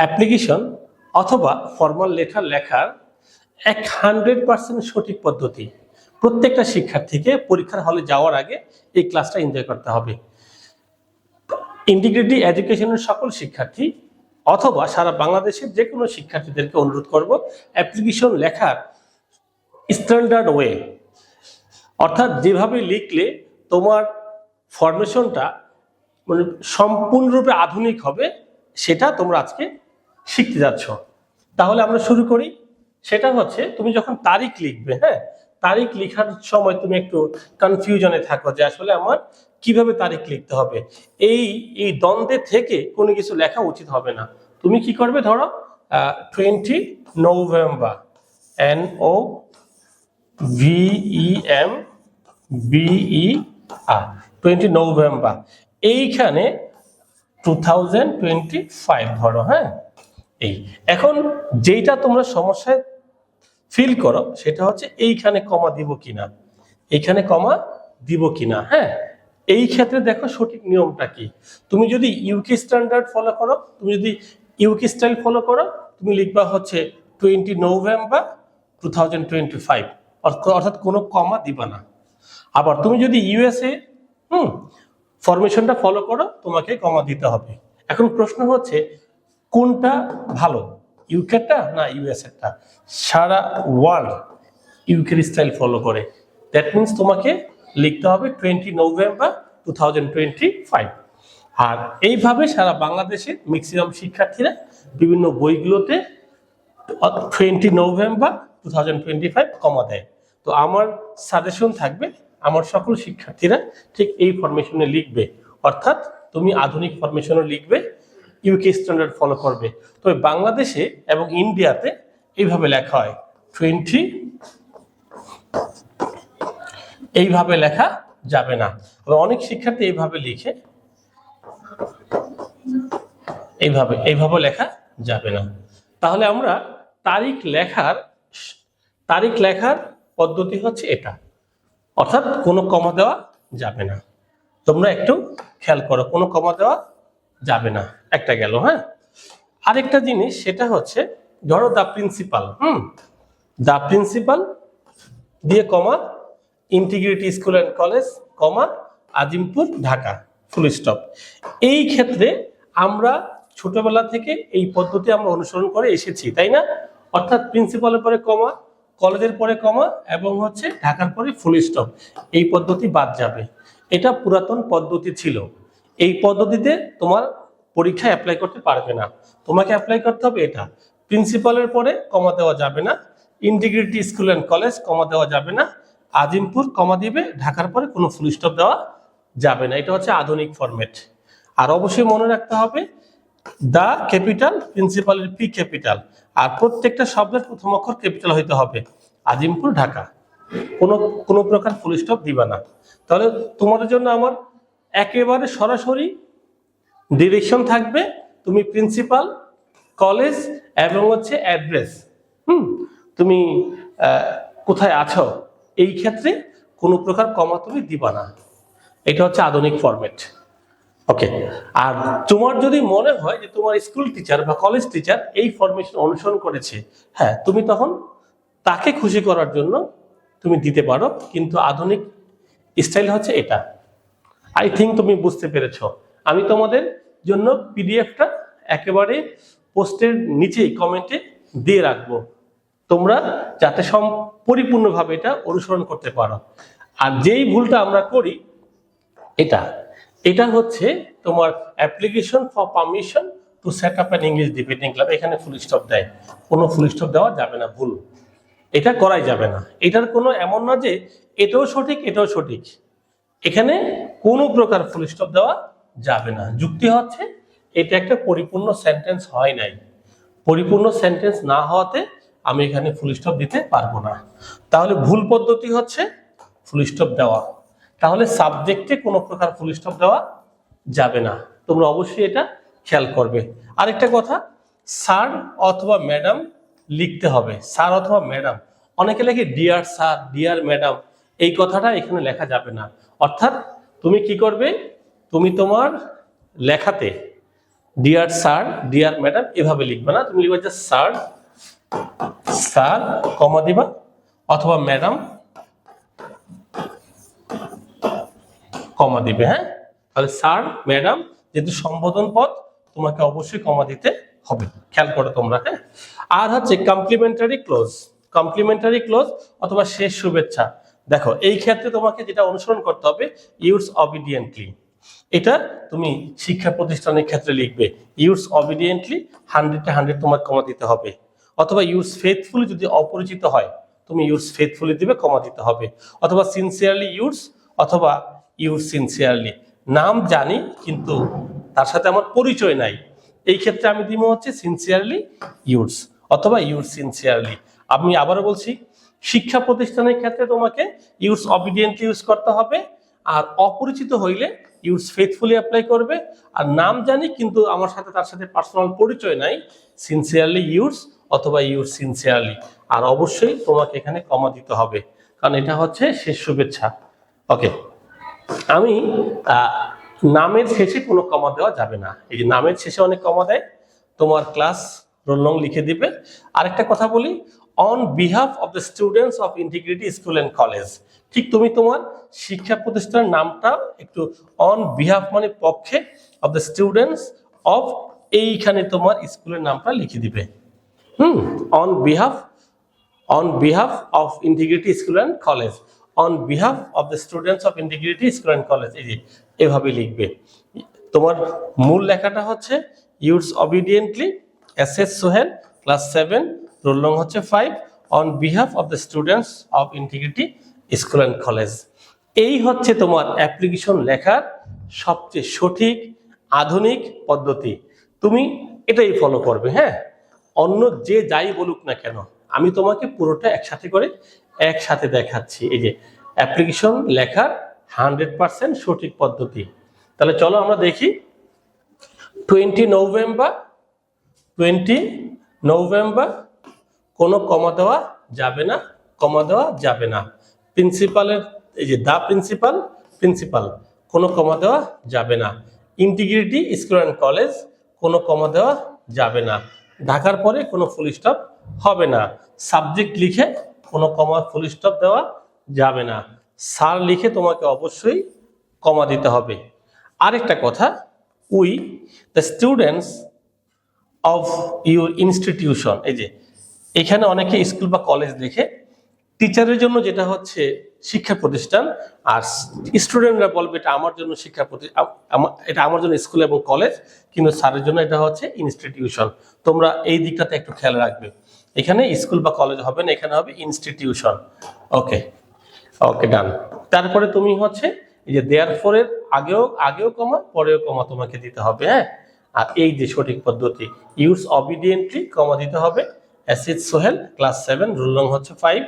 Application অথবা formal letter লেখার এক হান্ড্রেড পার্সেন্ট সঠিক পদ্ধতি। প্রত্যেকটা শিক্ষার্থীকে পরীক্ষার হলে যাওয়ার আগে এই ক্লাসটা এনজয় করতে হবে। ইন্টিগ্রিটি এডুকেশনের সকল শিক্ষার্থী অথবা সারা বাংলাদেশের যে কোনো শিক্ষার্থীদেরকে অনুরোধ করব অ্যাপ্লিকেশন লেখার স্ট্যান্ডার্ড ওয়ে। অর্থাৎ যেভাবে লিখলে তোমার ফরমেশনটা মানে সম্পূর্ণরূপে আধুনিক হবে, সেটা তোমরা আজকে শিখতে যাচ্ছ। তাহলে আমরা শুরু করি। সেটা হচ্ছে, তুমি যখন তারিখ লিখবে হ্যাঁ? তারিখ লেখার সময় তুমি একটু কনফিউজনে থাকো যে আসলে আমার কীভাবে তারিখ লিখতে হবে। এই এই দ্বন্দ্বে থেকে কোনো কিছু লেখা উচিত হবে না। তুমি কি করবে ধরো twenty November N O V E M B E R twenty November এইখানে টু থাউজেন্ড টোয়েন্টি ফাইভ ধরো হ্যাঁ? এই। এখন যেইটা তোমরা সমস্যায় ফিল করো, সেটা হচ্ছে এইখানে কমা দিব কিনা? এইখানে কমা দিব কিনা? হ্যাঁ? এই ক্ষেত্রে দেখো সঠিক নিয়মটা কি? তুমি যদি ইউকে স্ট্যান্ডার্ড ফলো করো, তুমি যদি ইউকে স্টাইল ফলো করো, তুমি লিখবা হচ্ছে twenty November two thousand twenty five অর্থাৎ কোনো কমা দিবা না। আবার তুমি যদি ইউএসএ হুম ফরমেশনটা ফলো করো, তোমাকে কমা দিতে হবে। এখন প্রশ্ন হচ্ছে কোনটা ভালো? ইউকেটা না ইউএসএটা সারা ওয়ার্ল্ড ইউকের স্টাইল ফলো করে। দ্যাট মিনস তোমাকে লিখতে হবে twenty November two thousand twenty five আর এইভাবে সারা বাংলাদেশের ম্যাক্সিমাম শিক্ষার্থীরা বিভিন্ন বইগুলোতে twenty November two thousand twenty five comma দেয়। তো আমার সাজেশন থাকবে, আমার সকল শিক্ষার্থীরা ঠিক এই ফরমেশনে লিখবে। অর্থাৎ তুমি আধুনিক ফরমেশনে লিখবে ইউকে স্ট্যান্ডার্ড ফলো করবে। তবে বাংলাদেশে এবং ইন্ডিয়াতে এইভাবে লেখা হয়। টোয়েন্টি এইভাবে লেখা যাবে না। অনেক শিক্ষার্থী এইভাবে লিখে, এইভাবে এইভাবে লেখা যাবে না। তাহলে আমরা তারিখ লেখার তারিখ লেখার পদ্ধতি হচ্ছে এটা। অর্থাৎ কোনো কমা দেওয়া যাবে না। তোমরা একটু খেয়াল করো, কোনো কমা দেওয়া যাবে না, একটা গেল হ্যাঁ? আরেকটা জিনিস, সেটা হচ্ছে, ধরো the principal hmm? The principal দিয়ে comma integrity school and college comma Azimpur, Dhaka full stop এই ক্ষেত্রে আমরা ছোটবেলা থেকে এই পদ্ধতি আমরা অনুসরণ করে এসেছি, তাই না? অর্থাৎ প্রিন্সিপালের পরে কমা কলেজের পরে কমা এবং হচ্ছে ঢাকার পরে ফুল স্টপ এই পদ্ধতি বাদ যাবে। এটা পুরাতন পদ্ধতি ছিল। এই পদ্ধতিতে তোমার পরীক্ষায় অ্যাপ্লাই করতে পারবে না। তোমাকে অ্যাপ্লাই করতে হবে এটা। প্রিন্সিপালের পরে কমা দেওয়া যাবে না। Integrity school and college comma দেওয়া যাবে না। আজিমপুর কমা দিবে। ঢাকার পরে কোনো ফুল স্টপ দেওয়া যাবে না। এটা হচ্ছে আধুনিক ফরম্যাট আর অবশ্যই মনে রাখতে হবে দা ক্যাপিটাল প্রিন্সিপালের পি ক্যাপিটাল আর প্রত্যেকটা শব্দের প্রথম অক্ষর ক্যাপিটাল হইতে হবে। আজিমপুর ঢাকা কোনো কোনো প্রকার ফুল স্টপ দিবা না। তাহলে তোমাদের জন্য আমার একেবারে সরাসরি ডিরেকশন থাকবে, তুমি প্রিন্সিপাল, কলেজ এবং হচ্ছে অ্যাড্রেস। হুম, তুমি কোথায় আছো? এই ক্ষেত্রে কোনো প্রকার কমা তুমি দিবা না। এটা হচ্ছে আধুনিক ফরম্যাট ওকে আর তোমার যদি মনে হয় যে তোমার স্কুল টিচার বা কলেজ টিচার এই ফরমেশন অনুসরণ করেছে হ্যাঁ তুমি তখন তাকে খুশি করার জন্য তুমি দিতে পারো, কিন্তু আধুনিক স্টাইল হচ্ছে এটা। আই থিঙ্ক তুমি বুঝতে পেরেছ। আমি তোমাদের জন্য পিডিএফটা একেবারে পোস্টের নিচেই কমেন্টে দিয়ে রাখব। তোমরা যাতে সম পরিপূর্ণভাবে এটা অনুসরণ করতে পারো। আর যেই ভুলটা আমরা করি, এটা। এটা হচ্ছে তোমার application for permission to set up an English debating club এখানে ফুল স্টপ দেয়। কোনো ফুল স্টপ দেওয়া যাবে না, ভুল। এটা করাই যাবে না। এটার কোনো এমন না যে এটাও সঠিক এটাও সঠিক। এখানে কোনো প্রকার ফুল স্টপ দেওয়া যাবে না। যুক্তি হচ্ছে, এটা একটা পরিপূর্ণ সেন্টেন্স হয় নাই। পরিপূর্ণ সেন্টেন্স না হওয়াতে আমি এখানে ফুল স্টপ দিতে পারব না। তাহলে ভুল পদ্ধতি হচ্ছে ফুল স্টপ দেওয়া। তাহলে সাবজেক্টে কোনো প্রকার ফুল স্টপ দেওয়া যাবে না। তোমরা অবশ্যই এটা খেয়াল করবে। আরেকটা কথা স্যার অথবা ম্যাডাম লিখতে হবে। স্যার অথবা ম্যাডাম অনেকে লেখে ডিয়ার স্যার ডিয়ার ম্যাডাম এই কথাটা এখানে লেখা যাবে না। অর্থাৎ তুমি কি করবে? তুমি তোমার লেখাতে ডিয়ার স্যার ডিয়ার ম্যাডাম এভাবে লিখবে না। তুমি লিখবে যে স্যার স্যার কমা দিবা অথবা ম্যাডাম কমা দিবে। হ্যাঁ? তাহলে স্যার ম্যাডাম যেহেতু সম্বোধন পদ, তোমাকে অবশ্যই কমা দিতে হবে। খেয়াল করো তোমরা হ্যাঁ? আর হচ্ছে কমপ্লিমেন্টারি ক্লোজ কমপ্লিমেন্টারি ক্লোজ অথবা শেষ শুভেচ্ছা। দেখো, এই ক্ষেত্রে তোমাকে যেটা অনুসরণ করতে হবে ইউজ অবিডিয়েন্টলি এটা তুমি শিক্ষা প্রতিষ্ঠানের ক্ষেত্রে লিখবে ইউজ অবিডিয়েন্টলি হান্ড্রেডে হান্ড্রেড তোমার কমা দিতে হবে। অথবা ইউজ ফেথফুলি যদি অপরিচিত হয়, তুমি ইউজ ফেথফুলি দিবে কমা দিতে হবে। অথবা সিনসিয়ারলি ইউজ অথবা ইউজ সিনসিয়ারলি নাম জানি, কিন্তু তার সাথে আমার পরিচয় নাই। এই ক্ষেত্রে আমি দিব হচ্ছে সিনসিয়ারলি ইউজ অথবা ইউজ সিনসিয়ারলি আমি আবারও বলছি শিক্ষা প্রতিষ্ঠানের ক্ষেত্রে তোমাকে ইউজ অবিডিয়েন্টলি ইউজ করতে হবে, আর অপরিচিত হইলে ইউজ ফেথফুলি অ্যাপ্লাই করবে, আর নাম জানি কিন্তু আমার সাথে তার সাথে পার্সোনাল পরিচয় নাই সিনসিয়ারলি ইউজ অথবা ইউজ সিনসিয়ারলি আর অবশ্যই তোমাকে এখানে কমা দিতে হবে, কারণ এটা হচ্ছে শেষ শুভেচ্ছা। ওকে আমি নামের শেষে কোনো কমা দেওয়া যাবে না। এই যে নামের শেষে অনেক কমা দেয়, তোমার ক্লাস রোল নং লিখে দিবে। আরেকটা কথা বলি on behalf of the students of integrity school and college ঠিক তুমি তোমার শিক্ষা প্রতিষ্ঠানের নামটা একটু অন বিহাফ মানে পক্ষে অফ দ্য স্টুডেন্টস অফ এইখানে তোমার স্কুলের নামটা লিখে দিবে। হুম on behalf on behalf of Integrity school and college on behalf of the students of Integrity school and college এই যে, এভাবে লিখবে। তোমার মূল লেখাটা হচ্ছে yours obediently S S Sohel class seven roll নং হচ্ছে five on behalf of the students of integrity school and college এই হচ্ছে তোমার অ্যাপ্লিকেশন লেখার সবচেয়ে সঠিক, আধুনিক পদ্ধতি। তুমি এটাই ফলো করবে হ্যাঁ? অন্য যে যাই বলুক না কেন, আমি তোমাকে পুরোটা একসাথে করে একসাথে দেখাচ্ছি। এই যে অ্যাপ্লিকেশন লেখার হান্ড্রেড পার্সেন্ট সঠিক পদ্ধতি। তাহলে চলো আমরা দেখি। টোয়েন্টি নভেম্বর টোয়েন্টি নভেম্বর কোনো কমা দেওয়া যাবে না, কমা দেওয়া যাবে না। প্রিন্সিপালের, এই যে দা প্রিন্সিপাল প্রিন্সিপাল, কোনো কমা দেওয়া যাবে না। ইন্টিগ্রিটি স্কুল অ্যান্ড কলেজ, কোনো কমা দেওয়া যাবে না। ঢাকার পরে কোনো ফুল স্টপ হবে না। সাবজেক্ট লিখে কোনো কমা, ফুল স্টপ দেওয়া যাবে না। সার লিখে তোমাকে অবশ্যই কমা দিতে হবে। আরেকটা কথা, we, the students of your institution, এই যে এখানে অনেকে স্কুল বা কলেজ দেখে টিচারের জন্য যেটা হচ্ছে শিক্ষা প্রতিষ্ঠান আর স্টুডেন্টরা বলবে এটা আমার জন্য শিক্ষা এটা আমার জন্য স্কুল এবং কলেজ, কিন্তু স্যারের জন্য এটা হচ্ছে ইনস্টিটিউশন। তোমরা এই দিকটাতে একটু খেয়াল রাখবে। এখানে স্কুল বা কলেজ হবে না, এখানে হবে ইনস্টিটিউশন। ওকে ওকে, ডান। তারপরে তুমি হচ্ছে এই যে দেয়ার ফোরের আগেও আগেও কমা, পরেও কমা তোমাকে দিতে হবে হ্যাঁ? আর এই যে সঠিক পদ্ধতি ইউজ অবিডিয়েন্টলি কমা দিতে হবে। S S Sohel class seven roll নং হচ্ছে five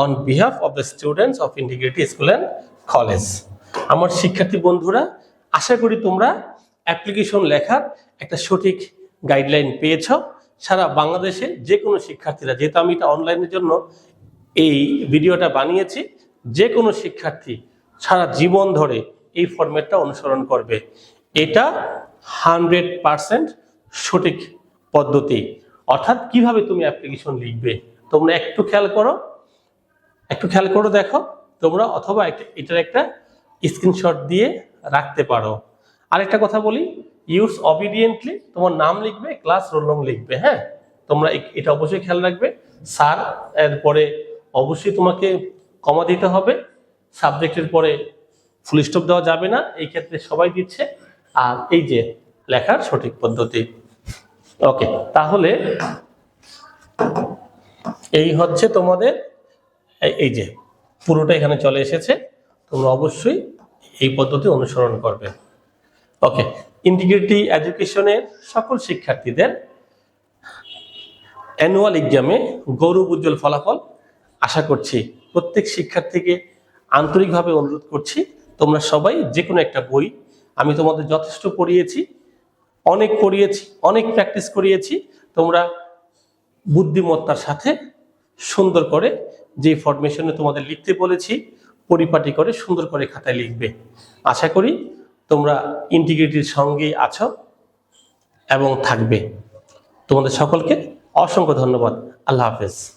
on behalf of the students of integrity school and college আমার শিক্ষার্থী বন্ধুরা, আশা করি তোমরা অ্যাপ্লিকেশন লেখার একটা সঠিক গাইডলাইন পেয়েছ। সারা বাংলাদেশে যে কোনো শিক্ষার্থীরা, যেহেতু আমি এটা অনলাইনের জন্য এই ভিডিওটা বানিয়েছি যে কোনো শিক্ষার্থী সারা জীবন ধরে এই ফরম্যাটটা অনুসরণ করবে। এটা হান্ড্রেড পারসেন্ট সঠিক পদ্ধতি। অর্থাৎ কীভাবে তুমি অ্যাপ্লিকেশন লিখবে? তোমরা একটু খেয়াল করো। একটু খেয়াল করো দেখো। তোমরা অথবা এটার একটা স্ক্রিনশট দিয়ে রাখতে পারো। আরেকটা কথা বলি ইউজ অবিডিয়েন্টলি তোমার নাম লিখবে ক্লাস রোল নং লিখবে হ্যাঁ? তোমরা এটা অবশ্যই খেয়াল রাখবে। স্যার, এরপরে অবশ্যই তোমাকে কমা দিতে হবে। সাবজেক্টের পরে ফুল স্টপ দেওয়া যাবে না। এই ক্ষেত্রে সবাই দিচ্ছে। আর এই যে, লেখার সঠিক পদ্ধতি। ওকে, তাহলে এই হচ্ছে তোমাদের, এই- যে পুরোটা এখানে চলে এসেছে, তোমরা অবশ্যই এই পদ্ধতি অনুসরণ করবে। ওকে ইন্টিগ্রিটি এডুকেশনের সকল শিক্ষার্থীদের অ্যানুয়াল এক্সামে গৌরব উজ্জ্বল ফলাফল আশা করছি প্রত্যেক শিক্ষার্থীকে আন্তরিকভাবে অনুরোধ করছি, তোমরা সবাই যে কোনো একটা বই আমি তোমাদের যথেষ্ট পড়িয়েছি অনেক করিয়েছি অনেক প্র্যাকটিস করিয়েছি। তোমরা বুদ্ধিমত্তার সাথে সুন্দর করে যে ফরমেশনে তোমাদের লিখতে বলেছি, পরিপাটি করে সুন্দর করে খাতায় লিখবে। আশা করি তোমরা ইন্টিগ্রিটির সঙ্গেই আছো এবং থাকবে। তোমাদের সকলকে অসংখ্য ধন্যবাদ। আল্লাহ হাফেজ।